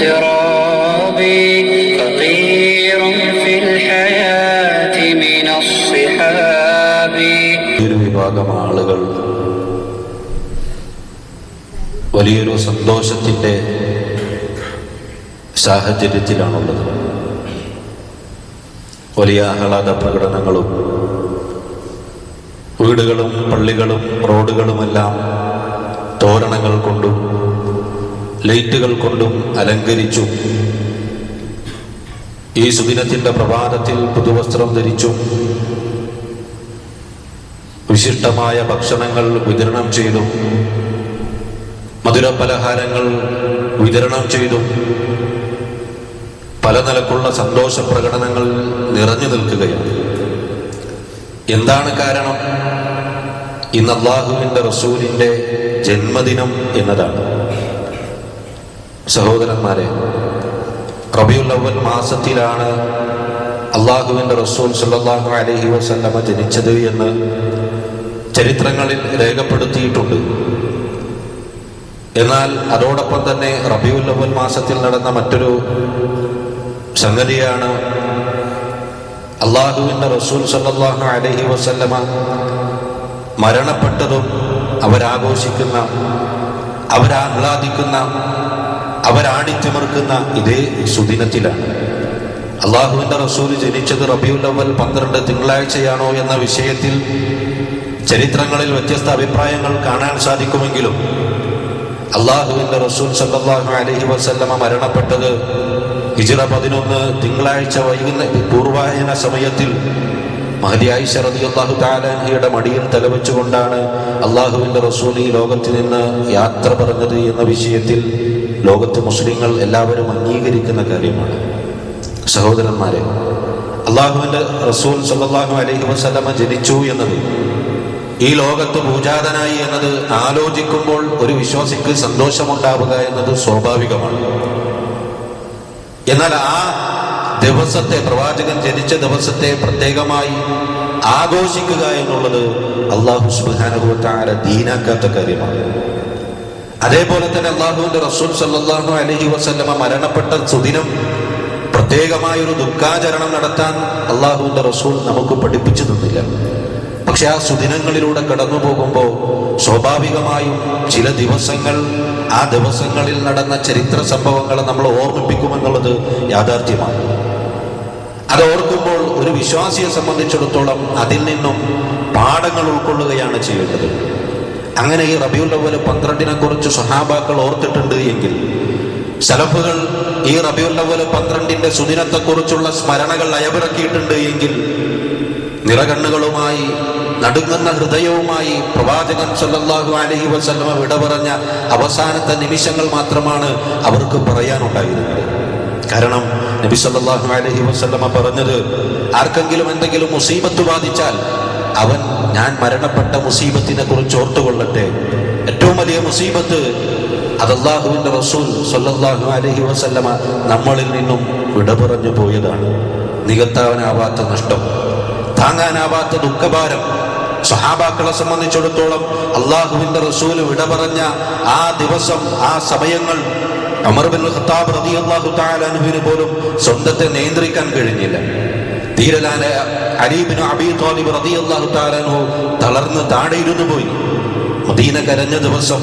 السراب فقير في الحياة من الصحاب ഒരു വിഭാഗം ആളുകൾ വലിയൊരു സന്തോഷത്തിൻ്റെ സാഹചര്യത്തിലാണുള്ളത് വലിയ ആഹ്ലാദ പ്രകടനങ്ങളും വീടുകളും പള്ളികളും റോഡുകളുമെല്ലാം തോരണങ്ങൾ കൊണ്ടും ലൈറ്റുകൾ കൊണ്ടും അലങ്കരിച്ചു ഈ സുദിനത്തിന്റെ പ്രഭാതത്തിൽ പുതുവസ്ത്രം ധരിച്ചു വിശിഷ്ടമായ ഭക്ഷണങ്ങൾ വിതരണം ചെയ്തു മധുര പലഹാരങ്ങൾ വിതരണം ചെയ്തു പല നിലക്കുള്ള സന്തോഷ പ്രകടനങ്ങൾ നിറഞ്ഞു നിൽക്കുകയാണ്. എന്താണ് കാരണം? ഇന്ന് അള്ളാഹുവിന്റെ റസൂലിന്റെ ജന്മദിനം എന്നതാണ്. സഹോദരന്മാരെ റബിയുള്ളവൻ മാസത്തിലാണ് അള്ളാഹുവിന്റെ റസൂൽ സല്ലല്ലാഹു അലഹി വസല്ലമ ജനിച്ചത് എന്ന് ചരിത്രങ്ങളിൽ രേഖപ്പെടുത്തിയിട്ടുണ്ട്. എന്നാൽ അതോടൊപ്പം തന്നെ റബിയുല്ലവൻ മാസത്തിൽ നടന്ന മറ്റൊരു സംഗതിയാണ് അള്ളാഹുവിന്റെ റസൂൽ സല്ലല്ലാഹു അലഹി വസല്ലമ മരണപ്പെട്ടതും അവരാഘോഷിക്കുന്ന അവരാഹ്ലാദിക്കുന്ന അവരാടിത്തിമിർക്കുന്ന ഇതേ സുദിനത്തിലാണ്. അള്ളാഹുവിന്റെ റസൂൽ ജനിച്ചത് റബിയുൽ അവൽ പന്ത്രണ്ട് തിങ്കളാഴ്ചയാണോ എന്ന വിഷയത്തിൽ ചരിത്രങ്ങളിൽ വ്യത്യസ്ത അഭിപ്രായങ്ങൾ കാണാൻ സാധിക്കുമെങ്കിലും അള്ളാഹുവിന്റെ റസൂൽ സല്ലാഹു അലഹി വസല്ലമ മരണപ്പെട്ടത് ഹിജിറ പതിനൊന്ന് തിങ്കളാഴ്ച വൈകുന്ന പൂർവായന സമയത്തിൽ മഹതിയായി ആയിഷ റളിയല്ലാഹു താലാഹിയുടെ മടിയിൽ തലവെച്ചുകൊണ്ടാണ് അള്ളാഹുവിന്റെ റസൂൽ ഈ ലോകത്തിൽ നിന്ന് യാത്ര പറഞ്ഞത് എന്ന വിഷയത്തിൽ ലോകത്ത് മുസ്ലിങ്ങൾ എല്ലാവരും അംഗീകരിക്കുന്ന കാര്യമാണ്. സഹോദരന്മാരെ അള്ളാഹുവിന്റെ റസൂൽ സല്ലല്ലാഹു അലൈഹി വസ്ലമ ജനിച്ചു എന്നത് ഈ ലോകത്ത് പൂജാതനായി എന്നത് ആലോചിക്കുമ്പോൾ ഒരു വിശ്വാസിക്ക് സന്തോഷമുണ്ടാവുക എന്നത് സ്വാഭാവികമാണ്. എന്നാൽ ആ ദിവസത്തെ പ്രവാചകൻ ജനിച്ച ദിവസത്തെ പ്രത്യേകമായി ആഘോഷിക്കുക എന്നുള്ളത് അള്ളാഹു സുബാനുഭവത്താര ദീനാക്കാത്ത കാര്യമാണ്. അതേപോലെ തന്നെ അള്ളാഹുവിന്റെ റസൂൽ സല്ലാഹു അലഹി വസല്ലമ മരണപ്പെട്ട സുദിനം പ്രത്യേകമായ ഒരു ദുഃഖാചരണം നടത്താൻ അള്ളാഹുവിന്റെ റസൂൽ നമുക്ക് പഠിപ്പിച്ചു തന്നില്ല. പക്ഷെ ആ സുദിനങ്ങളിലൂടെ കടന്നു പോകുമ്പോൾ സ്വാഭാവികമായും ചില ദിവസങ്ങൾ ആ ദിവസങ്ങളിൽ നടന്ന ചരിത്ര സംഭവങ്ങളെ നമ്മൾ ഓർമ്മിപ്പിക്കുമെന്നുള്ളത് യാഥാർത്ഥ്യമാണ്. അത് ഓർക്കുമ്പോൾ ഒരു വിശ്വാസിയെ സംബന്ധിച്ചിടത്തോളം അതിൽ നിന്നും പാഠങ്ങൾ ഉൾക്കൊള്ളുകയാണ് ചെയ്യേണ്ടത്. അങ്ങനെ ഈ റബിയുൽ അവൽ പന്ത്രണ്ടിനെ കുറിച്ച് സഹാബാക്കൾ ഓർത്തിട്ടുണ്ട് എങ്കിൽ സലഫുകൾ ഈ റബിയുൽ അവൽ പന്ത്രണ്ടിന്റെ സുദിനത്തെക്കുറിച്ചുള്ള സ്മരണകൾ അയവിറക്കിയിട്ടുണ്ട് എങ്കിൽ നിറകണ്ണുകളുമായി നടുങ്ങുന്ന ഹൃദയവുമായി പ്രവാചകൻ സല്ലാഹു അലഹി വസ്ലമ വിട പറഞ്ഞ അവസാനത്തെ നിമിഷങ്ങൾ മാത്രമാണ് അവർക്ക് പറയാനുണ്ടായിരുന്നത്. കാരണം നബി സല്ലല്ലാഹു അലൈഹി വസ്ലമ പറഞ്ഞത് ആർക്കെങ്കിലും എന്തെങ്കിലും മുസീബത്ത് ബാധിച്ചാൽ അവൻ ഞാൻ മരണപ്പെട്ട മുസീബത്തിനെ കുറിച്ച് ഓർത്തുകൊള്ളട്ടെ. ഏറ്റവും വലിയ മുസീബത്ത് അത് റസൂൽ സല്ലാഹു അലഹി വസല്ലമ നമ്മളിൽ നിന്നും വിട പറഞ്ഞു പോയതാണ്. നികത്താവനാവാത്ത നഷ്ടം താങ്ങാനാവാത്ത ദുഃഖഭാരം. സഹാബാക്കളെ സംബന്ധിച്ചിടത്തോളം അള്ളാഹുവിന്റെ റസൂൽ വിട പറഞ്ഞ ആ ദിവസം ആ സമയങ്ങൾ അമർ ബിൻ ഖത്താബ് റളിയല്ലാഹു അള്ളാഹു പോലും സ്വന്തത്തെ നിയന്ത്രിക്കാൻ കഴിഞ്ഞില്ല. ധീരലാന അലീബിന് അബി താലിബ് റളിയല്ലാഹു തആല അൻഹു തളർന്ന് താഴെയിരുന്നു പോയി. മദീന കരഞ്ഞ ദിവസം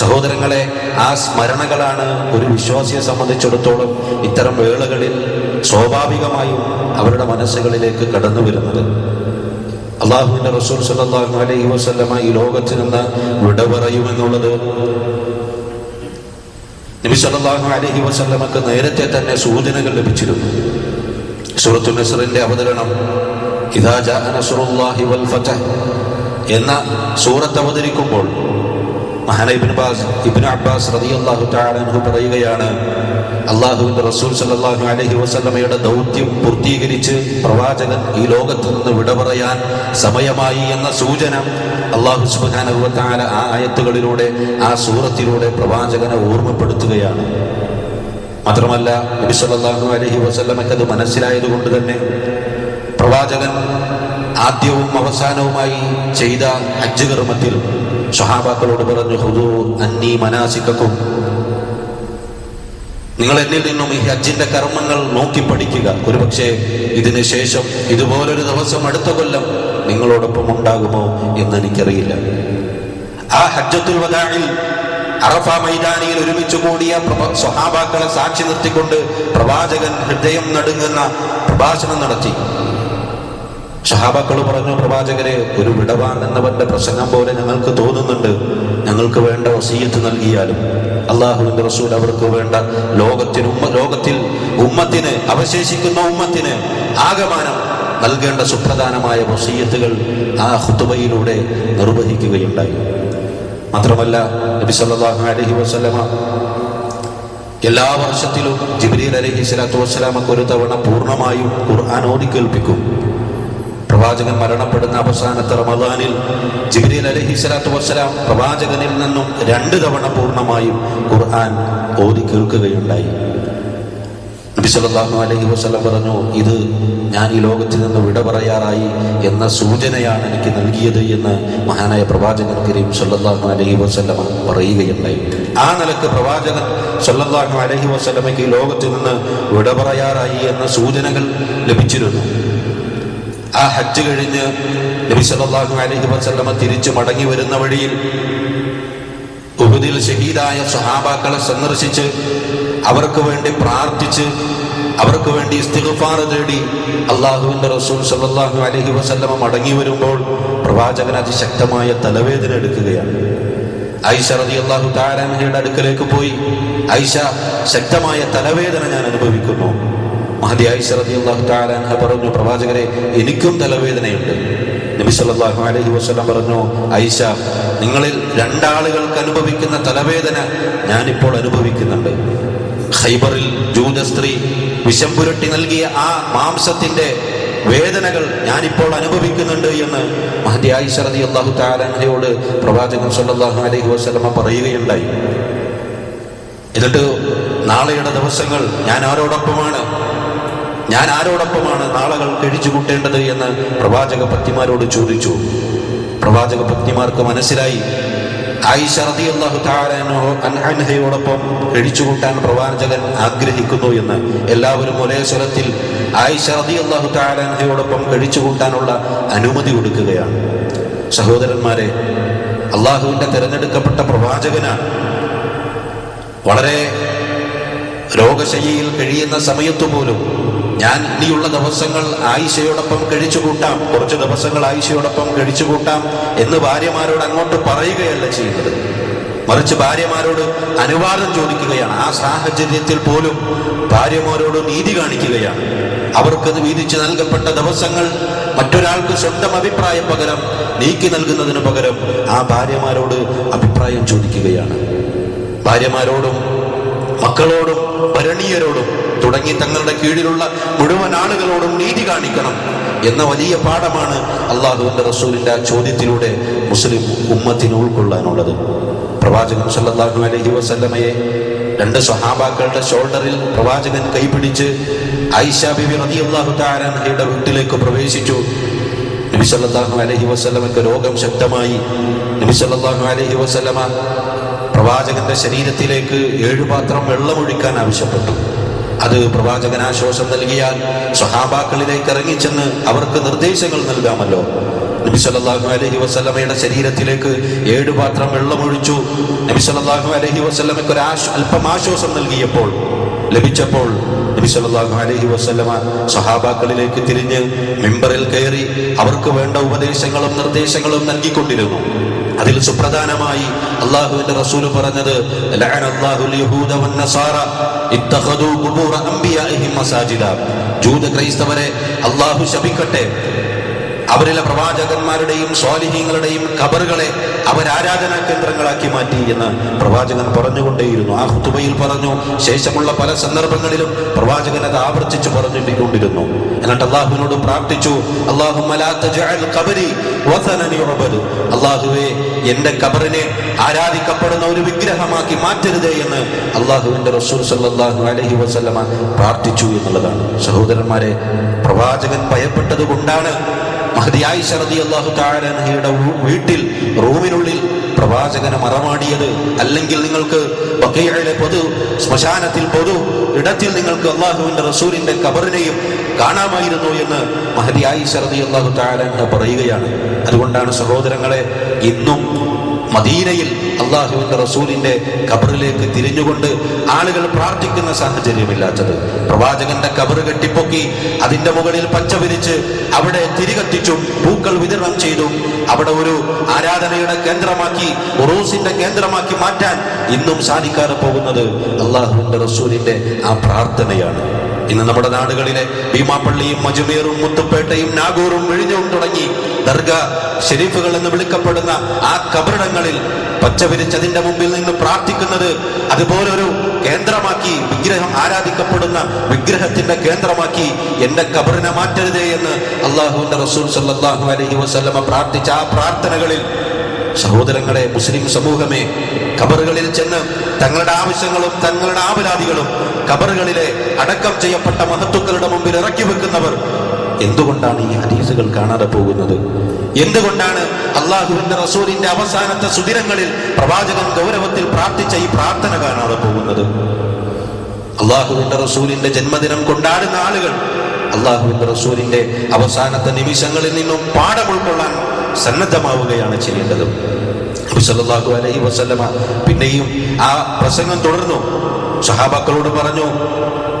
സഹോദരങ്ങളെ ആ സ്മരണകളാണ് ഒരു വിശ്വാസിയെ സംബന്ധിച്ചിടത്തോളം ഇത്തരം വേളകളിൽ സ്വാഭാവികമായും അവരുടെ മനസ്സുകളിലേക്ക് കടന്നു വരുന്നത്. അള്ളാഹുവിന്റെ റസൂൽ സല്ലല്ലാഹു അലൈഹി വസ്ലമ ഈ ലോകത്ത് നിന്ന് വിട പറയുമെന്നുള്ളത് നബി സല്ലല്ലാഹു അലഹി വസ്ലമക്ക് നേരത്തെ തന്നെ സൂചനകൾ ലഭിച്ചിരുന്നു. സൂറത്തു നസറിന്റെ അവതരണം. ഇതാജ നസറുല്ലാഹി വൽ ഫതഹ് എന്ന സൂറത്ത് അവതരിക്കുമ്പോൾ മഹാന ഇബ്നു ബാസ് ഇബ്നു അബ്ബാസ് റളിയല്ലാഹു തആല അൻഹു പറയുകയാണ് അള്ളാഹുവിന്റെ റസൂൽ സല്ലല്ലാഹു അലൈഹി വസല്ലമയുടെ ദൗത്യം പൂർത്തീകരിച്ച് പ്രവാചകൻ ഈ ലോകത്ത് നിന്ന് വിട പറയാൻ സമയമായി എന്ന സൂചന അള്ളാഹു തആല ആ ആയത്തുകളിലൂടെ ആ സൂറത്തിലൂടെ പ്രവാചകനെ ഓർമ്മപ്പെടുത്തുകയാണ്. മാത്രമല്ല നബി സല്ലല്ലാഹു അലൈഹി വസല്ലമയ്ക്ക് അത് മനസ്സിലായതുകൊണ്ട് തന്നെ പ്രവാചകൻ ആദ്യവും അവസാനവുമായി ചെയ്ത ഹജ്ജ് കർമ്മത്തിൽ സ്വഹാബാക്കളോട് പറഞ്ഞു ഹുദു അന്നി മനാസിക്കും നിങ്ങൾ എന്നിൽ നിന്നും ഈ ഹജ്ജിന്റെ കർമ്മങ്ങൾ നോക്കി പഠിക്കുക. ഒരുപക്ഷെ ഇതിന് ശേഷം ഇതുപോലൊരു ദിവസം അടുത്ത കൊല്ലം നിങ്ങളോടൊപ്പം ഉണ്ടാകുമോ എന്ന് എനിക്കറിയില്ല. ആ ഹജ്ജത്തുൽ വദാഇൽ അറഫ മൈതാനിയിൽ ഒരുമിച്ച് കൂടിയ സ്വഹാബാക്കളെ സാക്ഷി നിർത്തിക്കൊണ്ട് പ്രവാചകൻ ഹൃദയം നടുങ്ങുന്ന പ്രഭാഷണം നടത്തി. ഷഹാബാക്കൾ പറഞ്ഞു പ്രവാചകരെ ഒരു വിടവാങ്ങുന്നവന്റെ പ്രസംഗം പോലെ ഞങ്ങൾക്ക് തോന്നുന്നുണ്ട്. ഞങ്ങൾക്ക് വേണ്ട വസീയത്ത് നൽകിയാലും അള്ളാഹുവിന്റെ റസൂൽ അവർക്ക് വേണ്ട ലോകത്തിന് ഉമ്മ ലോകത്തിൽ ഉമ്മത്തിന് അവശേഷിക്കുന്ന ഉമ്മത്തിന് ആകമാനം നൽകേണ്ട സുപ്രധാനമായ വസീയത്തുകൾ ആ ഹുത്തുബയിലൂടെ നിർവഹിക്കുകയുണ്ടായി. മാത്രമല്ല നബി സല്ലല്ലാഹു അലൈഹി വസല്ലമ എല്ലാ വർഷത്തിലും ജിബ്രീൽ അലഹി സ്വലാത്തു വസ്സലാമക്ക് ഒരു തവണ പൂർണമായും ഖുർആൻ ഓതി കേൾപ്പിക്കും. പ്രവാചകൻ മരണപ്പെടുന്ന അവസാനത്തെ റമദാനിൽ ജിബ്രീൽ അലഹി സ്വലാത്തു വസ്സലാം പ്രവാചകനിൽ നിന്നും രണ്ട് തവണ പൂർണമായും ഖുർആൻ ഓതി കേൾക്കുകയുണ്ടായി. നബി അലഹി വസല്ലം പറഞ്ഞു ഇത് ഞാൻ ഈ ലോകത്തിൽ നിന്ന് വിട പറയാറായി എന്ന സൂചനയാണ് എനിക്ക് നൽകിയത് എന്ന് മഹാനായ പ്രവാചകൻ കരീം സല്ലല്ലാഹു അലൈഹി വസ്ലം പറയുകയുണ്ടായി. ആ നിലയ്ക്ക് പ്രവാചകൻ സല്ലല്ലാഹു അലൈഹി വസ്ലമയ്ക്ക് ഈ ലോകത്തിൽ നിന്ന് വിട പറയാറായി എന്ന സൂചനകൾ ലഭിച്ചിരുന്നു. ആ ഹജ്ജ് കഴിഞ്ഞ് നബി സല്ലല്ലാഹു അലൈഹി വസ്ലമ തിരിച്ചു മടങ്ങി വരുന്ന വഴിയിൽ ഉഹുദിൽ ഷഹീദായ സ്വഹാബാക്കളെ സന്ദർശിച്ച് അവർക്ക് വേണ്ടി പ്രാർത്ഥിച്ച് അവർക്ക് വേണ്ടി ഇസ്തിഗ്ഫാർ തേടി അള്ളാഹുവിന്റെ റസൂൽ സല്ലാഹു അലഹി വസല്ലമ മടങ്ങി വരുമ്പോൾ പ്രവാചകൻ അതിശക്തമായ തലവേദന എടുക്കുകയാണ്. ഐഷ റതി അള്ളാഹു താരാനഹയുടെ അടുക്കലേക്ക് പോയി. ഐഷ ശക്തമായ തലവേദന ഞാൻ അനുഭവിക്കുന്നു. മഹദി ഐഷ റതി അള്ളാഹു താരാനഹ പറഞ്ഞു പ്രവാചകരെ എനിക്കും തലവേദനയുണ്ട്. നബി സല്ലല്ലാഹു അലൈഹി വസല്ലം പറഞ്ഞു ഐഷ നിങ്ങളിൽ രണ്ടാളുകൾക്ക് അനുഭവിക്കുന്ന തലവേദന ഞാനിപ്പോൾ അനുഭവിക്കുന്നുണ്ട്. ഖൈബറിൽ ജൂത സ്ത്രീ വിഷം പുരട്ടി നൽകിയ ആ മാംസത്തിന്റെ വേദനകൾ ഞാനിപ്പോൾ അനുഭവിക്കുന്നുണ്ട് എന്ന് മഹദിയായി ആയിഷ അള്ളാഹു തആലയോട് പ്രവാചകൻ സല്ലാഹു അലൈഹി വസ്ലമ പറയുകയുണ്ടായി. എന്നിട്ട് നാളെയുടെ ദിവസങ്ങൾ ഞാൻ ആരോടൊപ്പമാണ്? ഞാൻ ആരോടൊപ്പമാണ് നാളകൾ കഴിച്ചു കൂട്ടേണ്ടത് എന്ന് പ്രവാചക പത്നിമാരോട് ചോദിച്ചു. പ്രവാചക പത്നിമാർക്ക് മനസ്സിലായി. അൻഹയോടൊപ്പം കഴിച്ചുകൂട്ടാൻ പ്രവാചകൻ ആഗ്രഹിക്കുന്നു എന്ന് എല്ലാവരും ഒരേ സ്വരത്തിൽ ആയിഷ റളിയല്ലാഹു തആല അൻഹയോടൊപ്പം കഴിച്ചുകൂട്ടാനുള്ള അനുമതി കൊടുക്കുകയാണ്. സഹോദരന്മാരെ അള്ളാഹുവിന്റെ തിരഞ്ഞെടുക്കപ്പെട്ട പ്രവാചകനാണ് വളരെ രോഗശയ്യയിൽ കഴിയുന്ന സമയത്തു പോലും ഞാൻ ഇനിയുള്ള ദിവസങ്ങൾ ആയിഷയോടൊപ്പം കഴിച്ചുകൂട്ടാം. കുറച്ച് ദിവസങ്ങൾ ആയിഷയോടൊപ്പം കഴിച്ചുകൂട്ടാം എന്ന് ഭാര്യമാരോട് അങ്ങോട്ട് പറയുകയല്ല ചെയ്യുന്നത്. മറിച്ച് ഭാര്യമാരോട് അനുവാദം ചോദിക്കുകയാണ്. ആ സാഹചര്യത്തിൽ പോലും ഭാര്യമാരോട് നീതി കാണിക്കുകയാണ്. അവർക്കത് വീതിച്ച് നൽകപ്പെട്ട ദിവസങ്ങൾ മറ്റൊരാൾക്ക് സ്വന്തം അഭിപ്രായം പകരം നീക്കി നൽകുന്നതിന് പകരം ആ ഭാര്യമാരോട് അഭിപ്രായം ചോദിക്കുകയാണ്. ഭാര്യമാരോടും മക്കളോടും ഭരണീയരോടും തുടങ്ങി തങ്ങളുടെ കീഴിലുള്ള മുഴുവൻ ആളുകളോടും നീതി കാണിക്കണം എന്ന വലിയ പാഠമാണ് അള്ളാഹുവിന്റെ റസൂലിന്റെ ആ ചോദ്യത്തിലൂടെ മുസ്ലിം ഉമ്മത്തിന് ഉൾക്കൊള്ളാനുള്ളത്. പ്രവാചകൻ സല്ലാഹു അലഹി വസല്ലമയെ രണ്ട് സ്വഹാബാക്കളുടെ ഷോൾഡറിൽ പ്രവാചകൻ കൈപിടിച്ച് ഐഷ ബിബി വീട്ടിലേക്ക് പ്രവേശിച്ചു. നബി സല്ലല്ലാഹു അലൈഹി വസല്ലമക്ക് രോഗം ശക്തമായി. നബി സല്ലല്ലാഹു അലൈഹി വസല്ലമ പ്രവാചകന്റെ ശരീരത്തിലേക്ക് ഏഴു പാത്രം വെള്ളമൊഴിക്കാൻ ആവശ്യപ്പെട്ടു. അത് പ്രവാചകൻ ആശ്വാസം നൽകിയാൽ സ്വഹാബാക്കളിലേക്ക് ഇറങ്ങിച്ചെന്ന് അവർക്ക് നിർദ്ദേശങ്ങൾ നൽകാമല്ലോ. നബി സല്ലാഹു അലഹി വസ്ലമയുടെ ശരീരത്തിലേക്ക് ഏഴ് പാത്രം വെള്ളമൊഴിച്ചു നബി സല്ലാഹു അലഹി വസ്ലമയ്ക്ക് ഒരു അല്പം ആശ്വാസം നൽകിയപ്പോൾ ലഭിച്ചപ്പോൾ നബി സല്ലാഹു അലഹി വസ്ലമ സഹാബാക്കളിലേക്ക് തിരിഞ്ഞ് മെമ്പറിൽ കയറി അവർക്ക് വേണ്ട ഉപദേശങ്ങളും നിർദ്ദേശങ്ങളും നൽകിക്കൊണ്ടിരുന്നു. അതിൽ സുപ്രധാനമായി അള്ളാഹുവിന്റെ റസൂൽ പറഞ്ഞത് ജൂത ക്രൈസ്തവരെ അള്ളാഹു ശപിക്കട്ടെ. അവരിലെ പ്രവാചകന്മാരുടെയും സ്വാലിഹീങ്ങളുടെയും ഖബറുകളെ അവർ ആരാധനാ കേന്ദ്രങ്ങളാക്കി മാറ്റി എന്ന് പ്രവാചകൻ പറഞ്ഞുകൊണ്ടേയിരുന്നു. ആ ഹുത്തുബയിൽ പറഞ്ഞു ശേഷമുള്ള പല സന്ദർഭങ്ങളിലും പ്രവാചകൻ അത് ആവർത്തിച്ചു പറഞ്ഞിട്ടുകൊണ്ടിരുന്നു എന്നിട്ട് അള്ളാഹുവിനോട് പ്രാർത്ഥിച്ചു അള്ളാഹു അള്ളാഹുവെ എന്റെ കബറിനെ ആരാധിക്കപ്പെടുന്ന ഒരു വിഗ്രഹമാക്കി മാറ്റരുതേ എന്ന് അള്ളാഹുവിന്റെ റസൂൽ സല്ലല്ലാഹു അലൈഹി വസല്ലമ പ്രാർത്ഥിച്ചു എന്നുള്ളതാണ്. സഹോദരന്മാരെ പ്രവാചകൻ ഭയപ്പെട്ടത് കൊണ്ടാണ് മഹദിയായി ശരദി അള്ളാഹു താരനഹയുടെ വീട്ടിൽ റൂമിനുള്ളിൽ പ്രവാചകനെ മറമാടിയത് അല്ലെങ്കിൽ നിങ്ങൾക്ക് ബക്കയിലെ പൊതു ശ്മശാനത്തിൽ പൊതു ഇടത്തിൽ നിങ്ങൾക്ക് അള്ളാഹുവിന്റെ റസൂലിന്റെ കബറിനെയും കാണാമായിരുന്നു എന്ന് മഹതി ആയിഷ അള്ളാഹു അൻഹ പറയുകയാണ്. അതുകൊണ്ടാണ് സഹോദരങ്ങളെ ഇന്നും മദീനയിൽ അള്ളാഹുവിന്റെ റസൂലിന്റെ കബറിലേക്ക് തിരിഞ്ഞുകൊണ്ട് ആളുകൾ പ്രാർത്ഥിക്കുന്ന സാഹചര്യമില്ലാത്തത്. പ്രവാചകന്റെ കബറ് കെട്ടിപ്പൊക്കി അതിന്റെ മുകളിൽ പച്ച വിരിച്ച് അവിടെ തിരികത്തിച്ചും പൂക്കൾ വിതരണം ചെയ്തും അവിടെ ഒരു ആരാധനയുടെ കേന്ദ്രമാക്കി ഉറൂസിന്റെ കേന്ദ്രമാക്കി മാറ്റാൻ ഇന്നും സാധിക്കാതെ പോകുന്നത് അള്ളാഹുവിന്റെ റസൂലിന്റെ ആ പ്രാർത്ഥനയാണ്. ഇന്ന് നമ്മുടെ നാടുകളിലെ ഭീമാപ്പള്ളിയും മജുമീറും മുത്തുപ്പേട്ടയും നാഗൂറും വിഴിഞ്ഞവും തുടങ്ങി ദർഗ ഷെരീഫുകൾ എന്ന് വിളിക്കപ്പെടുന്ന ആ കബറിടങ്ങളിൽ പച്ചവിരിച്ചതിന്റെ മുമ്പിൽ നിന്ന് പ്രാർത്ഥിക്കുന്നത് അതുപോലെ ഒരു കേന്ദ്രമാക്കി വിഗ്രഹം ആരാധിക്കപ്പെടുന്ന വിഗ്രഹത്തിന്റെ കേന്ദ്രമാക്കി എന്റെ കബറിനെ മാറ്റരുതേ എന്ന് അള്ളാഹുവിന്റെ റസൂൽ സല്ലാഹു അലഹി വസ്ലമ പ്രാർത്ഥിച്ച ആ പ്രാർത്ഥനകളിൽ സഹോദരങ്ങളെ മുസ്ലിം സമൂഹമേ കബറുകളിൽ ചെന്ന് തങ്ങളുടെ ആവശ്യങ്ങളും തങ്ങളുടെ ആപരാധികളും കബറുകളിലെ അടക്കം ചെയ്യപ്പെട്ട മഹത്തുക്കളുടെ മുമ്പിൽ ഇറക്കി വെക്കുന്നവർ എന്തുകൊണ്ടാണ് ഈ ഹദീസുകൾ കാണാതെ പോകുന്നത്? എന്തുകൊണ്ടാണ് അള്ളാഹുവിന്റെ റസൂലിന്റെ അവസാനത്തെ സുദിനങ്ങളിൽ പ്രവാചകൻ ഗൗരവത്തിൽ പ്രാർത്ഥിച്ച ഈ പ്രാർത്ഥന കാണാതെ പോകുന്നത്? അള്ളാഹുവിന്റെ റസൂലിന്റെ ജന്മദിനം കൊണ്ടാടുന്ന ആളുകൾ അള്ളാഹുവിന്റെ റസൂലിന്റെ അവസാനത്തെ നിമിഷങ്ങളിൽ നിന്നും പാഠം ഉൾക്കൊള്ളാൻ സന്നദ്ധമാവുകയാണ് ചെയ്യേണ്ടത്. നബി സല്ലല്ലാഹു അലൈഹി വസല്ലമ പിന്നെയും ആ പ്രസംഗം തുടർന്നു. സഹാബാക്കളോട് പറഞ്ഞു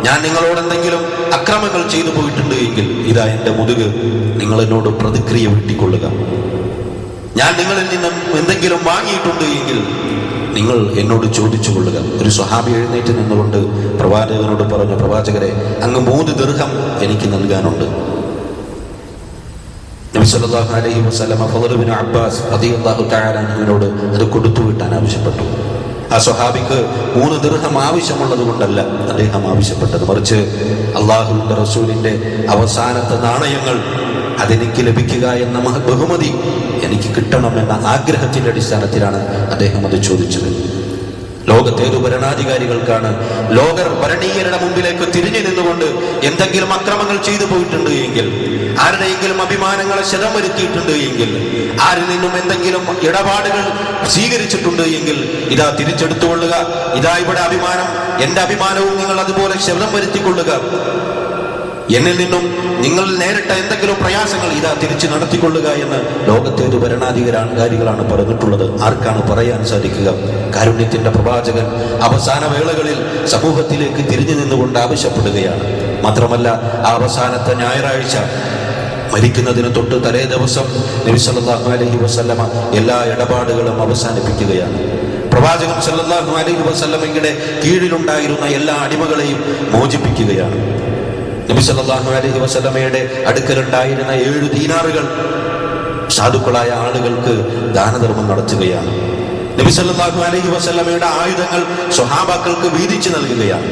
ഞാൻ നിങ്ങളോട് എന്തെങ്കിലും അക്രമങ്ങൾ ചെയ്തു പോയിട്ടുണ്ട് എങ്കിൽ ഇതാ എന്റെ മുതുക്. നിങ്ങൾ എന്നോട് പ്രതിക്രിയ വീട്ടിക്കൊള്ളുക. ഞാൻ നിങ്ങളിൽ നിന്നും എന്തെങ്കിലും വാങ്ങിയിട്ടുണ്ട് എങ്കിൽ നിങ്ങൾ എന്നോട് ചോദിച്ചു കൊള്ളുക. ഒരു സ്വഹാബി എഴുന്നേറ്റ് നിന്നുകൊണ്ട് പ്രവാചകനോട് പറഞ്ഞു പ്രവാചകരെ അങ്ങ് മൂന്ന് ദീർഘം എനിക്ക് നൽകാനുണ്ട്. നബി സല്ലല്ലാഹു അലൈഹി അബ്ബാസ് തആല അത് കൊടുത്തു വിട്ടാൻ ആവശ്യപ്പെട്ടു. ആ സ്വഹാബിക്ക് മൂന്ന് ദീർഘം ആവശ്യമുള്ളത് കൊണ്ടല്ല അദ്ദേഹം ആവശ്യപ്പെട്ടത്. മറിച്ച് അള്ളാഹുവിന്റെ റസൂലിന്റെ അവസാനത്തെ നാണയങ്ങൾ അതെനിക്ക് ലഭിക്കുക എന്ന ബഹുമതി എനിക്ക് കിട്ടണം എന്ന ആഗ്രഹത്തിന്റെ അടിസ്ഥാനത്തിലാണ് അദ്ദേഹം അത് ചോദിച്ചത്. ലോകത്തേതു ഭരണാധികാരികൾക്കാണ്. ലോകർ ഭരണീയരുടെ മുമ്പിലേക്ക് തിരിഞ്ഞു നിന്നുകൊണ്ട് എന്തെങ്കിലും അക്രമങ്ങൾ ചെയ്തു പോയിട്ടുണ്ട് എങ്കിൽ ആരുടെയെങ്കിലും അഭിമാനങ്ങളെ ശതം വരുത്തിയിട്ടുണ്ട് എങ്കിൽ ആരിൽ നിന്നും എന്തെങ്കിലും ഇടപാടുകൾ സ്വീകരിച്ചിട്ടുണ്ട് എങ്കിൽ ഇതാ തിരിച്ചെടുത്തുകൊള്ളുക. ഇതാ ഇവിടെ അഭിമാനം. എന്റെ അഭിമാനവും നിങ്ങൾ അതുപോലെ ശബ്ദം വരുത്തിക്കൊള്ളുക എന്നിൽ നിന്നും നിങ്ങൾ നേരിട്ട എന്തെങ്കിലും പ്രയാസങ്ങൾ ഇതാ തിരിച്ചു നടത്തിക്കൊള്ളുക എന്ന് ലോകത്തേത് ഭരണാധികാരികളാണ് പറഞ്ഞിട്ടുള്ളത്. ആർക്കാണ് പറയാൻ സാധിക്കുക? കാരുണ്യത്തിന്റെ പ്രവാചകൻ അവസാന വേളകളിൽ സമൂഹത്തിലേക്ക് തിരിഞ്ഞു നിന്നുകൊണ്ട് ആവശ്യപ്പെടുകയാണ്. മാത്രമല്ല ആ അവസാനത്തെ ഞായറാഴ്ച മരിക്കുന്നതിന് തൊട്ട് തലേ ദിവസം നബി അലഹി വസല്ലമ എല്ലാ ഇടപാടുകളും അവസാനിപ്പിക്കുകയാണ്. പ്രവാചകൻ സല്ലല്ലാഹു അലൈഹി വസല്ലമയുടെ കീഴിലുണ്ടായിരുന്ന എല്ലാ അടിമകളെയും മോചിപ്പിക്കുകയാണ്. നബി അലഹി വസല്ലമയുടെ അടുക്കലുണ്ടായിരുന്ന ഏഴു ദീനാറുകൾ സാധുക്കളായ ആളുകൾക്ക് ദാനധർമ്മം നടത്തുകയാണ്. നബി അലഹി വസല്ലമയുടെ ആയുധങ്ങൾ സ്വഹാബാക്കൾക്ക് വീതിച്ചു നൽകുകയാണ്.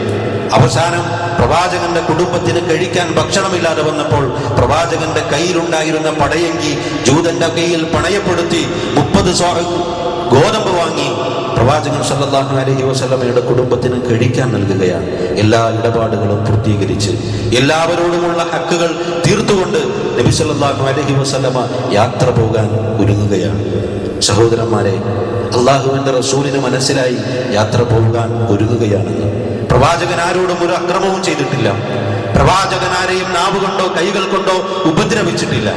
അവസാനം പ്രവാചകന്റെ കുടുംബത്തിന് കഴിക്കാൻ ഭക്ഷണമില്ലാതെ വന്നപ്പോൾ പ്രവാചകന്റെ കയ്യിലുണ്ടായിരുന്ന പടയങ്കി ജൂതന്റെ കയ്യിൽ പണയപ്പെടുത്തി മുപ്പത് ഗോതമ്പ് വാങ്ങി പ്രവാചകൻ സല്ലാഹു അലഹി വസ്ലമയുടെ കുടുംബത്തിന് കഴിക്കാൻ നൽകുകയാണ്. എല്ലാ ഇടപാടുകളും പൂർത്തീകരിച്ച് എല്ലാവരോടുമുള്ള ഹക്കുകൾ തീർത്തുകൊണ്ട് നബി സല്ലാഹു അലഹി വസ്ലമ യാത്ര പോകാൻ ഒരുങ്ങുകയാണ്. സഹോദരന്മാരെ അള്ളാഹുവിന്റെ റസൂലിന് മനസ്സിലായി യാത്ര പോകാൻ ഒരുങ്ങുകയാണെന്ന് പ്രവാചകൻ ആരോടും ഒരു അക്രമവും ചെയ്തിട്ടില്ല. പ്രവാചകൻ ആരെയും നാവ് കൊണ്ടോ കൈകൾ കൊണ്ടോ ഉപദ്രവിച്ചിട്ടില്ല.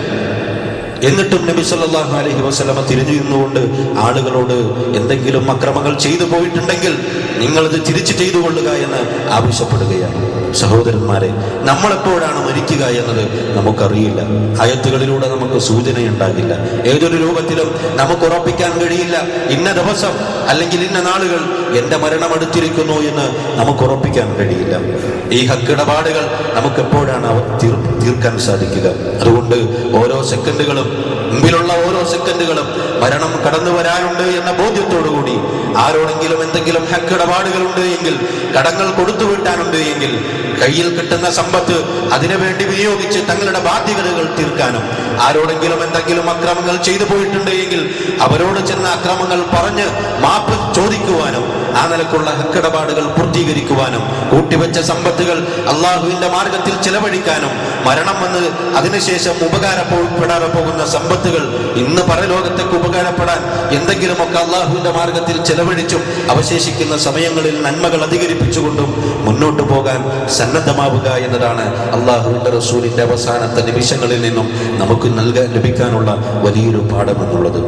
എന്നിട്ടും നബി സല്ലാഹു അലഹി വസ്ലമ തിരിഞ്ഞു നിന്നുകൊണ്ട് ആളുകളോട് എന്തെങ്കിലും അക്രമങ്ങൾ ചെയ്തു പോയിട്ടുണ്ടെങ്കിൽ നിങ്ങളത് തിരിച്ചു ചെയ്തു കൊള്ളുക എന്ന് ആവശ്യപ്പെടുകയാണ്. സഹോദരന്മാരെ നമ്മളെപ്പോഴാണ് മരിക്കുക എന്നത് നമുക്കറിയില്ല. ആയത്തുകളിലൂടെ നമുക്ക് സൂചനയുണ്ടാകില്ല. ഏതൊരു രൂപത്തിലും നമുക്ക് ഉറപ്പിക്കാൻ കഴിയില്ല. ഇന്ന ദിവസം അല്ലെങ്കിൽ ഇന്ന നാളുകൾ എന്റെ മരണം അടുത്തിരിക്കുന്നു എന്ന് നമുക്ക് ഉറപ്പിക്കാൻ കഴിയില്ല. ഈ ഹക്കിടപാടുകൾ നമുക്ക് എപ്പോഴാണ് തീർക്കാൻ സാധിക്കുക. അതുകൊണ്ട് ഓരോ സെക്കൻഡുകളും മുമ്പിലുള്ള ഓരോ സെക്കൻഡുകളും മരണം കടന്നു വരാനുണ്ട് എന്ന ബോധ്യത്തോടുകൂടി ആരോടെങ്കിലും എന്തെങ്കിലും ഹക്കിടപാടുകളുണ്ട് എങ്കിൽ കടങ്ങൾ കൊടുത്തു വിട്ടാനുണ്ട് എങ്കിൽ കയ്യിൽ കിട്ടുന്ന സമ്പത്ത് അതിനുവേണ്ടി വിനിയോഗിച്ച് തങ്ങളുടെ ബാധ്യതകൾ തീർക്കാനും ആരോടെങ്കിലും എന്തെങ്കിലും അക്രമങ്ങൾ ചെയ്തു പോയിട്ടുണ്ട് എങ്കിൽ അവരോട് ചെന്ന അക്രമങ്ങൾ പറഞ്ഞ് മാപ്പ് ചോദിക്കുവാനും ആ നിലക്കുള്ള ഹക്കിടപാടുകൾ പൂർത്തീകരിക്കുവാനും കൂട്ടിവെച്ച സമ്പത്തുകൾ അള്ളാഹുവിന്റെ മാർഗത്തിൽ ചെലവഴിക്കാനും മരണം വന്ന് അതിനുശേഷം ഉപകാരപ്പെടാതെ പോകുന്ന സമ്പത്തുകൾ ഇന്ന് പരലോകത്തേക്ക് ഉപകാരപ്പെടാൻ എന്തെങ്കിലുമൊക്കെ അള്ളാഹുവിന്റെ മാർഗത്തിൽ ചെലവഴിച്ചും അവശേഷിക്കുന്ന സമയങ്ങളിൽ നന്മകൾ അധികരിപ്പിച്ചുകൊണ്ടും മുന്നോട്ട് പോകാൻ സന്നദ്ധമാവുക എന്നതാണ് അള്ളാഹുവിന്റെ റസൂലിന്റെ അവസാനത്തെ നിമിഷങ്ങളിൽ നിന്നും നമുക്ക് നൽകാൻ ലഭിക്കാനുള്ള വലിയൊരു പാഠമെന്നുള്ളത്.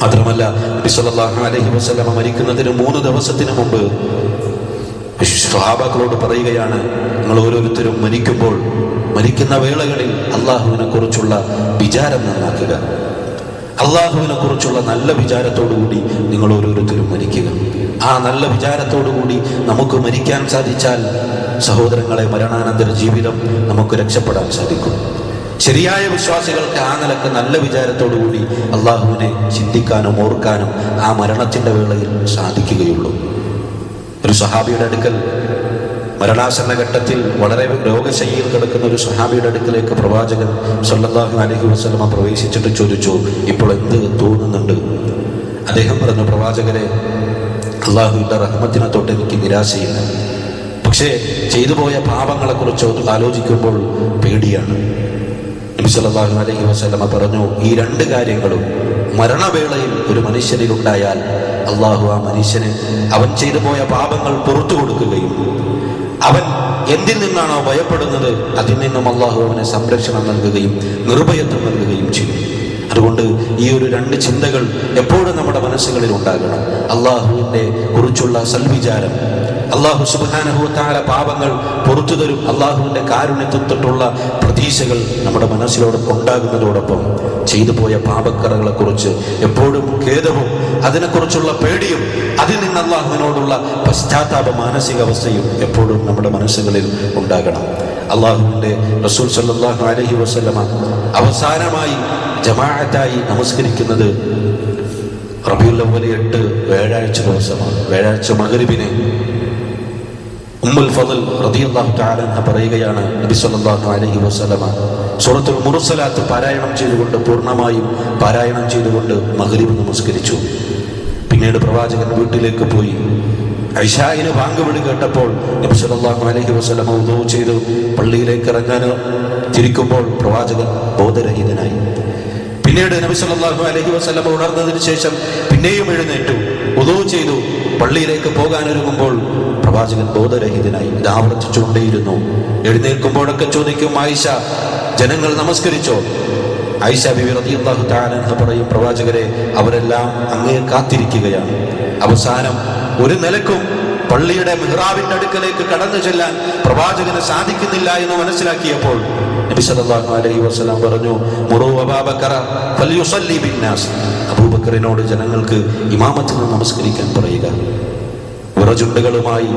മാത്രമല്ല നബി സല്ലല്ലാഹു അലൈഹി മരിക്കുന്നതിന് മൂന്ന് ദിവസത്തിന് മുമ്പ് സ്വഹാബാക്കളോട് പറയുകയാണ് നിങ്ങൾ ഓരോരുത്തരും മരിക്കുമ്പോൾ മരിക്കുന്ന വേളകളിൽ അള്ളാഹുവിനെ കുറിച്ചുള്ള വിചാരം നന്നാക്കുക. അള്ളാഹുവിനെ കുറിച്ചുള്ള നല്ല വിചാരത്തോടുകൂടി നിങ്ങൾ ഓരോരുത്തരും മരിക്കുക. ആ നല്ല വിചാരത്തോടുകൂടി നമുക്ക് മരിക്കാൻ സാധിച്ചാൽ സഹോദരങ്ങളെ മരണാനന്തര ജീവിതം നമുക്ക് രക്ഷപ്പെടാൻ സാധിക്കും. ശരിയായ വിശ്വാസികൾക്ക് ആ നിലയ്ക്ക് നല്ല വിചാരത്തോടുകൂടി അള്ളാഹുവിനെ ചിന്തിക്കാനും ഓർക്കാനും ആ മരണത്തിന്റെ വേളയിൽ സാധിക്കുകയുള്ളൂ. ഒരു സഹാബിയുടെ അടുക്കൽ മരണാസന്ന ഘട്ടത്തിൽ വളരെ രോഗശയ്യയിൽ കിടക്കുന്ന ഒരു സഹാബിയുടെ അടുക്കിലേക്ക് പ്രവാചകൻ സല്ലാഹു അലഹി വസ്ലമ പ്രവേശിച്ചിട്ട് ചോദിച്ചു ഇപ്പോൾ എന്ത് തോന്നുന്നുണ്ട്? അദ്ദേഹം പറഞ്ഞു പ്രവാചകരെ അള്ളാഹുവിന്റെ റഹ്മത്തിനെ തൊട്ട് എനിക്ക് നിരാശയില്ല. പക്ഷേ ചെയ്തു പോയ പാപങ്ങളെക്കുറിച്ച് ആലോചിക്കുമ്പോൾ പേടിയാണ്. നബി അലൈഹി വസല്ലമ പറഞ്ഞു ഈ രണ്ട് കാര്യങ്ങളും മരണവേളയിൽ ഒരു മനുഷ്യനിലുണ്ടായാൽ അള്ളാഹു ആ മനുഷ്യന് അവൻ ചെയ്തു പോയ പാപങ്ങൾ പുറത്തു കൊടുക്കുകയും അവൻ എന്തിൽ നിന്നാണോ ഭയപ്പെടുന്നത് അതിൽ നിന്നും അള്ളാഹു അവന് സംരക്ഷണം നൽകുകയും നിർഭയത്വം നൽകുകയും ചെയ്യും. അതുകൊണ്ട് ഈ ഒരു രണ്ട് ചിന്തകൾ എപ്പോഴും നമ്മുടെ മനസ്സുകളിൽ ഉണ്ടാകണം. അള്ളാഹുവിന്റെ കുറിച്ചുള്ള സൽവിചാരം അള്ളാഹു സുബാനഹുത്താല പാപങ്ങൾ പുറത്തു തരും അള്ളാഹുവിന്റെ കാരുണ്യത്തിട്ടുള്ള പ്രതീക്ഷകൾ നമ്മുടെ മനസ്സിലോടൊപ്പം ഉണ്ടാകുന്നതോടൊപ്പം ചെയ്തു പോയ പാപക്കറകളെക്കുറിച്ച് എപ്പോഴും ഖേദവും അതിനെക്കുറിച്ചുള്ള പേടിയും അതിൽ നിന്ന് അള്ളാഹുവിനോടുള്ള പശ്ചാത്താപ മാനസികാവസ്ഥയും എപ്പോഴും നമ്മുടെ മനസ്സുകളിൽ ഉണ്ടാകണം. അള്ളാഹുവിന്റെ റസൂൽ സല്ലാഹു അലഹി വസ്ലമ അവസാനമായി ജമാഅത്തായി നമസ്കരിക്കുന്നത് റബിയുൽ അവ്വൽ എട്ട് വ്യാഴാഴ്ച ദിവസമാണ്. വ്യാഴാഴ്ച മകരിബിനെ ഉമ്മുൽ ഫضൽ റളിയല്ലാഹു തആല എന്ന് പറയുകയാണ് നബി സല്ലല്ലാഹു അലൈഹി വസല്ലമ. സൂറത്തുൽ മുർസലാത്ത് പാരായണം ചെയ്തുകൊണ്ട് പൂർണമായും പാരായണം ചെയ്തുകൊണ്ട് മഗ്രിബ് നമസ്കരിച്ചു. പിന്നീട് പ്രവാചകൻ വീട്ടിലേക്ക് പോയി. ഐഷായിന് വാങ്കുവിളി കേട്ടപ്പോൾ അലൈഹി വസല്ലമ ഉദൂ ചെയ്തു. പള്ളിയിലേക്ക് ഇറങ്ങാൻ തിരിക്കുമ്പോൾ പ്രവാചകൻ ബോധരഹിതനായി. പിന്നീട് നബി അലഹി വസല്ലമ ഉണർന്നതിന് ശേഷം പിന്നെയും എഴുന്നേറ്റു. ഉദവ് ചെയ്തു. പള്ളിയിലേക്ക് പോകാനൊരുങ്ങുമ്പോൾ പ്രവാചകൻ ബോധരഹിതനായി. ഇത് ആവർത്തിച്ചുകൊണ്ടേയിരുന്നു. എഴുന്നേൽക്കുമ്പോഴൊക്കെ ചോദിക്കും ആയിഷ ജനങ്ങൾ നമസ്കരിച്ചോ? ആയിഷ ബിബി റളിയല്ലാഹു തആല അൻഹ പറയും പ്രവാചകരെ അവരെല്ലാം അങ്ങേ കാത്തിരിക്കുകയാണ്. അവസാനം ഒരു നിലക്കും പള്ളിയുടെ മിഹ്റാബിന്റെ അടുക്കലേക്ക് കടന്നു ചെല്ലാൻ പ്രവാചകന് സാധിക്കുന്നില്ല എന്ന് മനസ്സിലാക്കിയപ്പോൾ നബി സല്ലല്ലാഹു അലൈഹി വസല്ലം പറഞ്ഞു അബൂബക്കറിനോട് ജനങ്ങൾക്ക് ഇമാമത്തിന് നമസ്കരിക്കാൻ പറയുക. വിറചുണ്ടുകളുമായി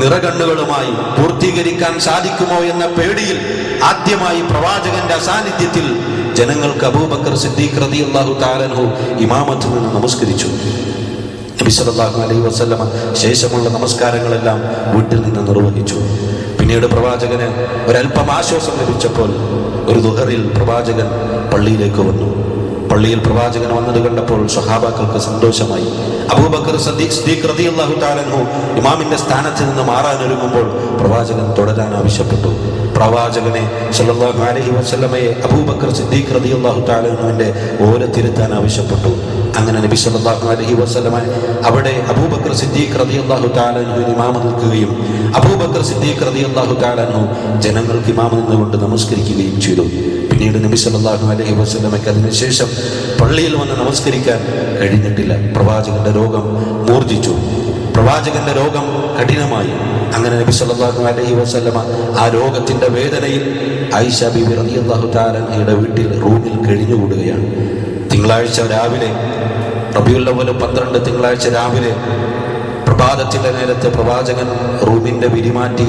നിറകണ്ണുകളുമായി പൂർത്തീകരിക്കാൻ സാധിക്കുമോ എന്ന പേടിയിൽ ആദ്യമായി പ്രവാചകന്റെ അസാന്നിധ്യത്തിൽ ജനങ്ങൾക്ക് അബൂബക്കർ സിദ്ദീഖ് റളിയല്ലാഹു തആലഹു ഇമാമത്തിൽ നിന്ന് നമസ്കരിച്ചു. നബി സല്ലല്ലാഹു അലൈഹി വസല്ലമ ശേഷമുള്ള നമസ്കാരങ്ങളെല്ലാം വീട്ടിൽ നിന്ന് നിർവഹിച്ചു. പിന്നീട് പ്രവാചകന് ഒരല്പം ആശ്വാസം ലഭിച്ചപ്പോൾ ഒരു ദുഹറിൽ പ്രവാചകൻ പള്ളിയിലേക്ക് വന്നു. പള്ളിയിൽ പ്രവാചകൻ വന്നത് കണ്ടപ്പോൾ സ്വഹാബാക്കൾക്ക് സന്തോഷമായി. അബൂബക്കർ സദീഖ് റളിയല്ലാഹു തആലഹു ഇമാമിന്റെ സ്ഥാനത്ത് നിന്ന് മാറാൻ ഒരുങ്ങുമ്പോൾ പ്രവാചകൻ തുടരാൻ ആവശ്യപ്പെട്ടു. പ്രവാചകനെ സല്ലല്ലാഹു അലൈഹി വസല്ലമയെ അബൂബക്കർ സിദ്ദീഖ് റളിയല്ലാഹു ഓരോ തിരുത്താൻ ആവശ്യപ്പെട്ടു. അങ്ങനെ നബി സല്ലല്ലാഹു അലഹി വസ്ലമ അവിടെ അബൂബക്കർ സിദ്ദീഖ് റളിയല്ലാഹു താലുവിന് ഇമാമ നിൽക്കുകയും അബൂബക്കർ സിദ്ദീഖ് റളിയല്ലാഹു തആലഹു ജനങ്ങൾക്ക് ഇമാമ നിന്നുകൊണ്ട് നമസ്കരിക്കുകയും ചെയ്തു. പിന്നീട് നബി സല്ലല്ലാഹു അലഹി വസ്ലമയ്ക്ക് അതിനുശേഷം പള്ളിയിൽ വന്ന് നമസ്കരിക്കാൻ കഴിഞ്ഞിട്ടില്ല. പ്രവാചകന്റെ രോഗം മൂർജിച്ചു. പ്രവാചകന്റെ രോഗം കഠിനമായി. അങ്ങനെ നബി സല്ലല്ലാഹു അലൈഹി വസല്ലമ ആ രോഗത്തിന്റെ വേദനയിൽ ആയിഷ ബിബി റളിയല്ലാഹു തആലയുടെ വീട്ടിൽ റൂമിൽ കഴിഞ്ഞുകൂടുകയാണ്. തിങ്കളാഴ്ച രാവിലെ റബിയുൽ അവൽ പന്ത്രണ്ട് തിങ്കളാഴ്ച രാവിലെ പ്രഭാതത്തിന്റെ നേരത്തെ പ്രവാചകൻ റൂമിന്റെ വിരിമാറ്റി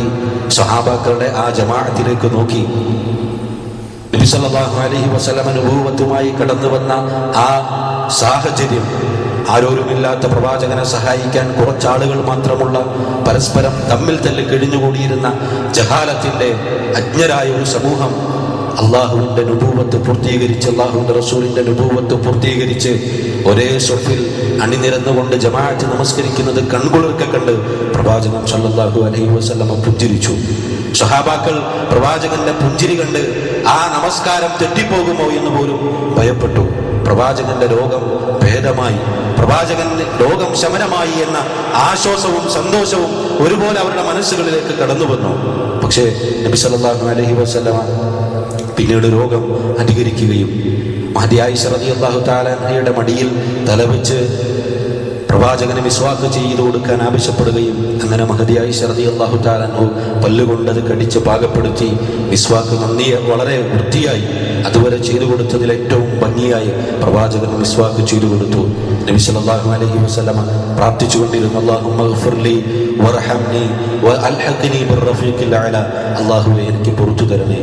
സഹാബാക്കളുടെ ആ ജമാഅത്തിലേക്ക് നോക്കി. നബി സല്ലല്ലാഹു അലൈഹി വസല്ലമ അനുഭവത്തുമായി കടന്നു വന്ന ആ സാഹചര്യം ആരോരുമില്ലാത്ത പ്രവാചകനെ സഹായിക്കാൻ കുറച്ചാളുകൾ മാത്രമുള്ള പരസ്പരം തമ്മിൽ തല്ലി കഴിഞ്ഞുകൂടിയിരുന്ന ജഹാലത്തിന്റെ അജ്ഞരായ ഒരു സമൂഹം അള്ളാഹുവിന്റെ അനുഭവത്ത് പൂർത്തീകരിച്ച് അള്ളാഹുവിന്റെ റസൂലിന്റെ അനുഭവത്ത് പൂർത്തീകരിച്ച് ഒരേ സ്വഫിൽ അണിനിരന്നുകൊണ്ട് ജമാഅത്ത് നമസ്കരിക്കുന്നത് കൺകുളിർക്കെ കണ്ട് പ്രവാചകൻ സല്ലാഹു അലൈഹി വസല്ലമ പുഞ്ചിരിച്ചു. സഹാബാക്കൾ പ്രവാചകന്റെ പുഞ്ചിരി കണ്ട് ആ നമസ്കാരം തെറ്റിപ്പോകുമോ എന്ന് പോലും ഭയപ്പെട്ടു. പ്രവാചകന്റെ രോഗം ഭേദമായി പ്രവാചകൻ ലോകം ശമനമായി എന്ന ആശ്വാസവും സന്തോഷവും ഒരുപോലെ അവരുടെ മനസ്സുകളിലേക്ക് കടന്നു വന്നു. പക്ഷേ നബി സല്ലാഹു അലഹി വസ്ലമ പിന്നീട് രോഗം അധികരിക്കുകയും മഹതിയായി റതി അള്ളാഹു താലയുടെ മടിയിൽ തലവെച്ച് പ്രവാചകനെ വിശ്വാസ ചെയ്തു കൊടുക്കാൻ ആവശ്യപ്പെടുകയും അങ്ങനെ മഹതിയായി ശരതി അള്ളാഹു താലു പല്ലുകൊണ്ടത് കടിച്ച് പാകപ്പെടുത്തി വിശ്വാക്ക് നന്ദിയെ വളരെ വൃത്തിയായി അതുവരെ ചെയ്തു കൊടുത്തതിൽ ഏറ്റവും ഭംഗിയായി പ്രവാചകൻ മിസ്വാക്ക് ചെയ്തു കൊടുത്തു. നബി സല്ലല്ലാഹു അലൈഹി വസല്ലമ പ്രാർത്ഥിച്ചുകൊണ്ടിരുന്നു അല്ലാഹുമ്മ ഗ്ഫിർലി വർഹംനി വഅൽഹഖ്നി ബിർറഫീഖിൽ അഅല. അല്ലാഹുവേ എനിക്ക് പുറത്തു തരണേ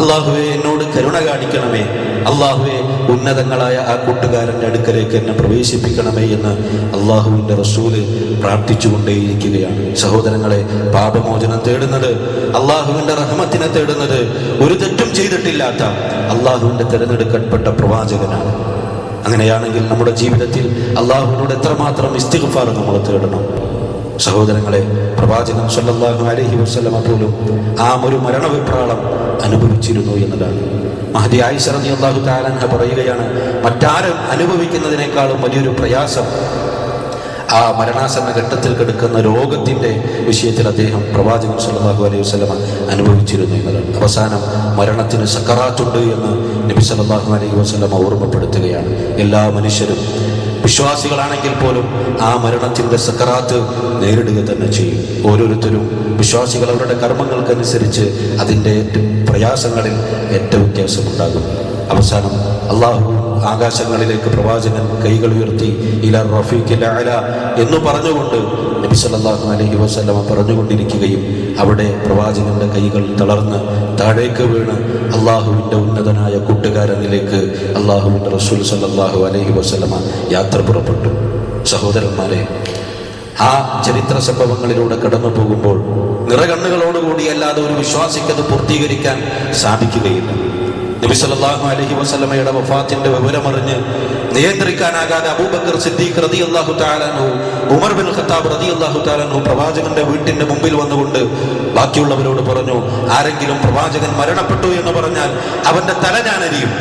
അള്ളാഹുവെ എന്നോട് കരുണ കാണിക്കണമേ. അള്ളാഹുവെ ഉന്നതങ്ങളായ ആ കൂട്ടുകാരന്റെ അടുക്കലേക്ക് എന്നെ പ്രവേശിപ്പിക്കണമേ എന്ന് അള്ളാഹുവിന്റെ റസൂൽ പ്രാർത്ഥിച്ചുകൊണ്ടേയിരിക്കുകയാണ്. സഹോദരങ്ങളെ പാപമോചനം തേടുന്നത് അള്ളാഹുവിന്റെ റഹമത്തിനെ തേടുന്നത് ഒരു തെറ്റും ചെയ്തിട്ടില്ലാത്ത അള്ളാഹുവിന്റെ തിരഞ്ഞെടുക്കപ്പെട്ട പ്രവാചകനാണ്. അങ്ങനെയാണെങ്കിൽ നമ്മുടെ ജീവിതത്തിൽ അള്ളാഹുവിനോട് എത്രമാത്രം ഇസ്തിഗ്ഫാർ നമ്മൾ തേടണം? സഹോദരങ്ങളെ പ്രവാചകൻ സല്ലല്ലാഹു അലൈഹി വസല്ലമ പോലും ആ ഒരു മരണവിപ്രാളം അനുഭവിച്ചിരുന്നു എന്നതാണ്. മഹദി ആയിഷ റളിയല്ലാഹു തആല അൻഹ പറയുകയാണ് മറ്റാരും അനുഭവിക്കുന്നതിനേക്കാളും വലിയൊരു പ്രയാസം ആ മരണാസന്ന ഘട്ടത്തിൽ കിടക്കുന്ന രോഗത്തിന്റെ വിഷയത്തിൽ അദ്ദേഹം പ്രവാചകൻ സല്ലാഹു അലൈഹി വസ്ലമ അനുഭവിച്ചിരുന്നു എന്നതാണ്. അവസാനം മരണത്തിന് സക്കറാത്തുണ്ട് എന്ന് നബി സല്ലാഹു അലൈഹി വസ്ലമ ഓർമ്മപ്പെടുത്തുകയാണ്. എല്ലാ മനുഷ്യരും വിശ്വാസികളാണെങ്കിൽ പോലും ആ മരണത്തിന്റെ സക്കറാത്ത് നേരിടുക തന്നെ ചെയ്യും. ഓരോരുത്തരും വിശ്വാസികൾ അവരുടെ കർമ്മങ്ങൾക്കനുസരിച്ച് അതിന്റെ പ്രയാസങ്ങളിൽ ഏറ്റവും വ്യത്യാസമുണ്ടാകും. അവസാനം അള്ളാഹു ആകാശങ്ങളിലേക്ക് പ്രവാചകൻ കൈകൾ ഉയർത്തി ഇല റഫീഖ് എന്ന് പറഞ്ഞുകൊണ്ട് നബി സല്ലല്ലാഹു അലൈഹി വസ്ലമ പറഞ്ഞുകൊണ്ടിരിക്കുകയും അവിടെ പ്രവാചകന്റെ കൈകൾ തളർന്ന് താഴേക്ക് വീണ് അള്ളാഹുവിന്റെ ഉന്നതനായ കൂട്ടുകാരനിലേക്ക് അള്ളാഹുവിന്റെ റസൂൽ സല്ലാഹു അലഹി വസ്ലമ യാത്ര പുറപ്പെട്ടു. സഹോദരന്മാരെ ആ ചരിത്ര സംഭവങ്ങളിലൂടെ കടന്നു പോകുമ്പോൾ നിറകണ്ണുകളോടുകൂടി അല്ലാതെ ഒരു വിശ്വാസിക്കത് പൂർത്തീകരിക്കാൻ സാധിക്കുകയില്ല. നബി സല്ലല്ലാഹു അലൈഹി വസല്ലമയുടെ വഫാത്തിന്റെ വിവരമറിഞ്ഞ് നിയന്ത്രിക്കാനാകാതെ അബൂബക്കർ സിദ്ദീഖ് റതി അള്ളാഹു താലാനു ഉമർ ബിൻ ഖത്താബ് റതി അള്ളാഹു താലാനു പ്രവാചകന്റെ വീട്ടിന്റെ മുമ്പിൽ വന്നുകൊണ്ട് ബാക്കിയുള്ളവരോട് പറഞ്ഞു ആരെങ്കിലും പ്രവാചകൻ മരണപ്പെട്ടു എന്ന് പറഞ്ഞാൽ അവന്റെ തല ഞാൻ അരിയും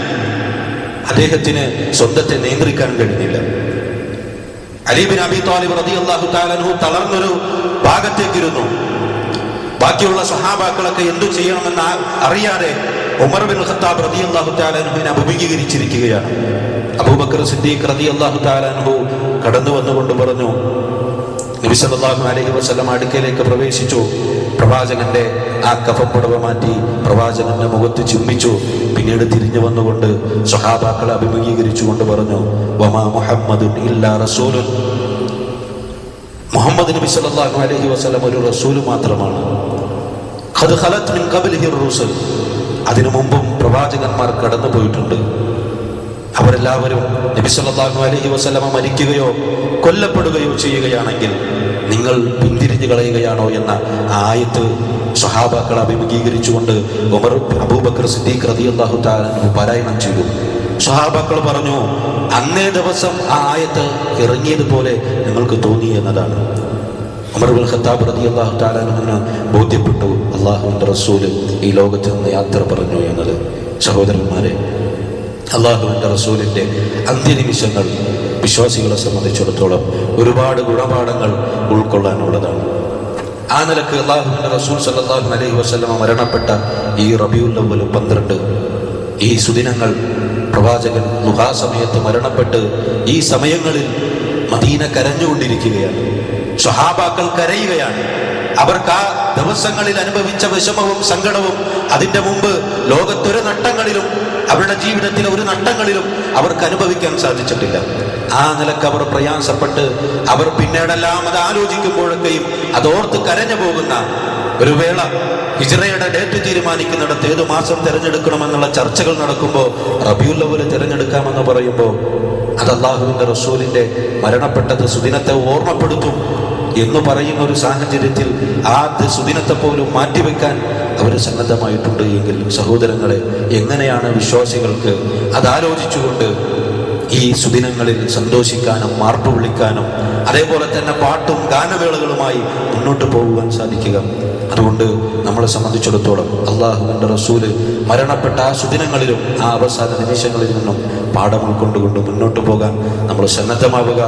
അദ്ദേഹത്തിന് സ്വന്തത്തെ നിയന്ത്രിക്കാൻ കഴിഞ്ഞില്ല. അലീബിൻ അബി താലിബ് റതി അള്ളാഹു താലനു തളർന്നൊരു ഭാഗത്തേക്കിരുന്നു. ബാക്കിയുള്ള സഹാബാക്കളൊക്കെ എന്തു ചെയ്യണമെന്ന് അറിയാതെ ഉമർ ബിൻ ഖത്താബ് റതി അള്ളാഹു താലനുവിനെ അഭിമുഖീകരിച്ചിരിക്കുകയാണ്. അബൂബക്കർ സിദ്ദീഖ് റളിയല്ലാഹു തആല അൻഹു കടന്നു വന്നുകൊണ്ട് പറഞ്ഞു നബി സല്ലല്ലാഹു അലൈഹി വസല്ലം അടുക്കലേക്ക് പ്രവേശിച്ചു. പ്രവാചകന്റെ ആ കഫപ്പുടവ മാറ്റി പ്രവാചകന്റെ മുഖത്ത് ചുംബിച്ചു പിന്നീട് തിരിഞ്ഞു വന്നുകൊണ്ട് സഹാബാക്കളെ അഭിമുഖീകരിച്ചുകൊണ്ട് പറഞ്ഞു വമാ മുഹമ്മദ് ഇല്ലാ റസൂലുൻ. മുഹമ്മദ് നബി സല്ലല്ലാഹു അലൈഹി വസല്ലം ഒരു റസൂൽ മാത്രമാണ്. അതിനു മുമ്പും പ്രവാചകന്മാർ കടന്നു പോയിട്ടുണ്ട് അവരെല്ലാവരും നബി അലഹി വസ്ലമ മരിക്കുകയോ കൊല്ലപ്പെടുകയോ ചെയ്യുകയാണെങ്കിൽ നിങ്ങൾ പിന്തിരിഞ്ഞു കളയുകയാണോ എന്ന ആയത്ത് സ്വഹാബാക്കൾ അഭിമുഖീകരിച്ചുകൊണ്ട് ഉമർ അബൂബക്കർ സിദ്ദീഖ് തആല അൻഹു പാരായണം ചെയ്തു. സ്വഹാബാക്കൾ പറഞ്ഞു അന്നേ ദിവസം ആ ആയത്ത് ഇറങ്ങിയതുപോലെ ഞങ്ങൾക്ക് തോന്നി എന്നതാണ്. ഉമർ ബിൻ ഖത്താബ് റളിയല്ലാഹു തആല അൻഹുവിന് ബോധ്യപ്പെട്ടു അള്ളാഹുവിന്റെ റസൂൽ ഈ ലോകത്ത് നിന്ന് യാത്ര പറഞ്ഞു എന്നത്. സഹോദരന്മാരെ അള്ളാഹുവിന്റെ റസൂലിന്റെ അന്ത്യനിമിഷങ്ങൾ വിശ്വാസികളെ സംബന്ധിച്ചിടത്തോളം ഒരുപാട് ഗുണപാഠങ്ങൾ ഉൾക്കൊള്ളാനുള്ളതാണ്. ആ നിലയ്ക്ക് അള്ളാഹുവിന്റെ റസൂൽ സല്ലാഹു അലൈഹി വസ്ലമ മരണപ്പെട്ട ഈ റബിയുൽ അവ്വൽ പന്ത്രണ്ട് ഈ സുദിനങ്ങൾ പ്രവാചകൻ ലുഹാ സമയത്ത് മരണപ്പെട്ട് ഈ സമയങ്ങളിൽ മദീന കരഞ്ഞുകൊണ്ടിരിക്കുകയാണ്. സ്വഹാബാക്കൾ കരയുകയാണ്. അവർക്ക് ആ ദിവസങ്ങളിൽ അനുഭവിച്ച വിഷമവും സങ്കടവും അതിന്റെ മുമ്പ് ലോകത്തൊരു നട്ടങ്ങളിലും അവരുടെ ജീവിതത്തിലെ ഒരു നട്ടങ്ങളിലും അവർക്ക് അനുഭവിക്കാൻ സാധിച്ചിട്ടില്ല. ആ നിലയ്ക്ക് അവർ പ്രയാസപ്പെട്ട് അവർ പിന്നീടെല്ലാം അത് ആലോചിക്കുമ്പോഴൊക്കെയും അതോർത്ത് കരഞ്ഞു പോകുന്ന ഒരു വേള ഹിജ്റയുടെ ഡേറ്റ് തീരുമാനിക്കുന്നിടത്ത് ഏത് മാസം തിരഞ്ഞെടുക്കണമെന്നുള്ള ചർച്ചകൾ നടക്കുമ്പോൾ റബിയുള്ളവരെ തിരഞ്ഞെടുക്കാമെന്ന് പറയുമ്പോൾ അത് അള്ളാഹുവിന്റെ റസൂലിന്റെ മരണപ്പെട്ടത് സുദിനത്തെ ഓർമ്മപ്പെടുത്തും. എന്ന് പറയുന്ന ഒരു സാഹചര്യത്തിൽ ആ ദ- സുദിനത്തെ പോലും മാറ്റിവെക്കാൻ അവർ സന്നദ്ധമായിട്ടുണ്ട് എങ്കിൽ സഹോദരങ്ങളെ എങ്ങനെയാണ് വിശ്വാസികൾക്ക് അതാലോചിച്ചുകൊണ്ട് ഈ സുദിനങ്ങളിൽ സന്തോഷിക്കാനും മാർപ്പ് വിളിക്കാനും അതേപോലെ തന്നെ പാട്ടും ഗാനവേളകളുമായി മുന്നോട്ട് പോകുവാൻ സാധിക്കുക. അതുകൊണ്ട് നമ്മളെ സംബന്ധിച്ചിടത്തോളം അള്ളാഹുവിന്റെ റസൂൽ മരണപ്പെട്ട ആ സുദിനങ്ങളിലും ആ അവസാന നിമിഷങ്ങളിൽ നിന്നും പാഠം ഉൾക്കൊണ്ടുകൊണ്ട് മുന്നോട്ട് പോകാൻ നമ്മൾ സന്നദ്ധമാവുക.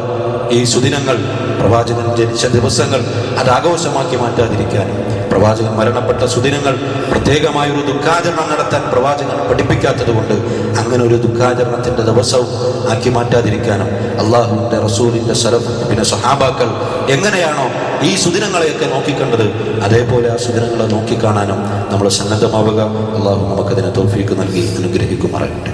ഈ സുദിനങ്ങൾ പ്രവാചകൻ ജനിച്ച ദിവസങ്ങൾ അത് ആഘോഷമാക്കി മാറ്റാതിരിക്കാനും പ്രവാചകൻ മരണപ്പെട്ട സുദിനങ്ങൾ പ്രത്യേകമായ ഒരു ദുഃഖാചരണം നടത്താൻ പ്രവാചകൻ പഠിപ്പിക്കാത്തത് കൊണ്ട് അങ്ങനെ ഒരു ദുഃഖാചരണത്തിന്റെ ദിവസവും ആക്കി മാറ്റാതിരിക്കാനും അള്ളാഹുവിന്റെ റസൂലിന്റെ സലഫ് പിന്നെ സഹാബാക്കൾ എങ്ങനെയാണോ ഈ സുദിനങ്ങളെയൊക്കെ നോക്കിക്കണ്ടത് അതേപോലെ ആ സുദിനങ്ങളെ നോക്കിക്കാണാനും നമ്മൾ സന്നദ്ധമാവുക. അള്ളാഹു നമുക്കതിനെ തോഫീക്ക് നൽകി അനുഗ്രഹിക്കുമാറാകട്ടെ.